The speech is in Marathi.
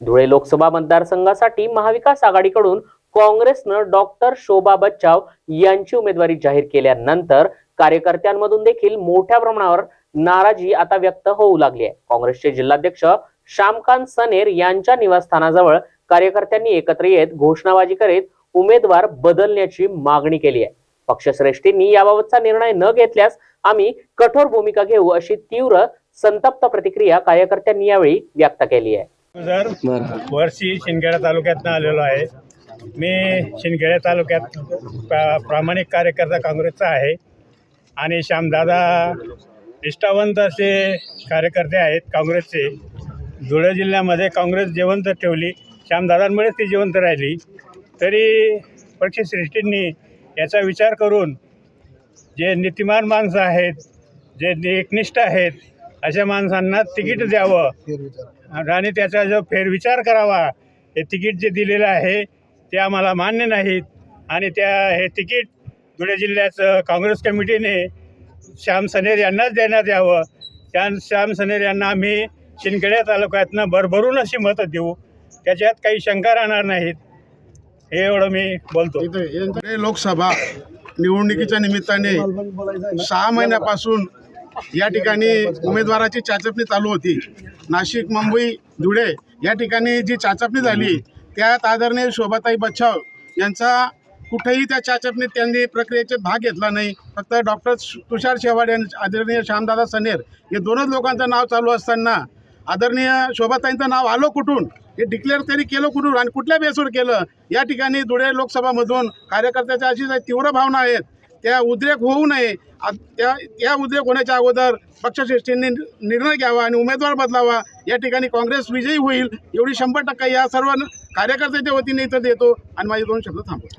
धुळे लोकसभा मतदारसंघासाठी महाविकास आघाडीकडून काँग्रेसनं डॉक्टर शोभा बच्चाव यांची उमेदवारी जाहीर केल्यानंतर कार्यकर्त्यांमधून देखील मोठ्या प्रमाणावर नाराजी आता व्यक्त होऊ लागली आहे. काँग्रेसचे जिल्हाध्यक्ष श्यामकांत सनेर यांच्या निवासस्थानाजवळ कार्यकर्त्यांनी एकत्र येत घोषणाबाजी करीत उमेदवार बदलण्याची मागणी केली आहे. पक्षश्रेष्ठींनी याबाबतचा निर्णय न घेतल्यास आम्ही कठोर भूमिका घेऊ अशी तीव्र संतप्त प्रतिक्रिया कार्यकर्त्यांनी यावेळी व्यक्त केली आहे. सर बरं. वर्षी शिंदखेडा तालुक्यातनं आलेलो आहे. मी शिंदखेडा तालुक्यात प्रा प्रामाणिक कार्यकर्ता काँग्रेसचा आहे. आणि श्यामदादा निष्ठावंत असे कार्यकर्ते आहेत काँग्रेसचे. धुळे जिल्ह्यामध्ये काँग्रेस जिवंत ठेवली. श्यामदादांमुळेच ती जिवंत राहिली. तरी पक्षश्रेष्ठींनी याचा विचार करून जे नीतिमान माणसं आहेत जे एकनिष्ठ आहेत अशा माणसांना तिकीट द्यावं. आणि त्याचा जो फेरविचार करावा हे तिकीट जे दिलेलं आहे ते आम्हाला मान्य नाहीत. आणि त्या हे तिकीट धुळे जिल्ह्याचं काँग्रेस कमिटीने श्याम सनेर यांनाच देण्यात यावं. त्या श्याम सनेर यांना आम्ही शिंदखेड्या तालुक्यातनं भरभरून अशी मतं देऊ. त्याच्यात काही शंका राहणार नाहीत. हे एवढं मी बोलतो. लोकसभा निवडणुकीच्या निमित्ताने सहा महिन्यापासून या ठिकाणी उमेदवाराची चाचपणी चालू होती. नाशिक मुंबई धुळे या ठिकाणी जी चाचपणी झाली त्यात आदरणीय शोभाताई बच्छाव यांचा कुठेही त्या चाचपणीत त्यांनी प्रक्रियेचे भाग घेतला नाही. फक्त डॉक्टर तुषार शेवाड आणि आदरणीय श्यामदादा सनेर हे दोनच लोकांचं नाव चालू असताना आदरणीय शोभाताईंचं नाव आलं कुठून? हे डिक्लेअर तरी केलं कुठून? आणि कुठल्या बेसवर केलं? या ठिकाणी धुळे लोकसभामधून कार्यकर्त्याच्या अशी तीव्र भावना आहेत. त्या उद्रेक होऊ नये. आ- त्या त्या उद्रेक होण्याच्या अगोदर पक्षश्रेष्ठींनी निर्णय घ्यावा आणि उमेदवार बदलावा. या ठिकाणी काँग्रेस विजयी होईल एवढी शंभर टक्का या सर्व कार्यकर्त्याच्या वतीने इथं देतो. आणि माझे दोन शब्द थांबवतो.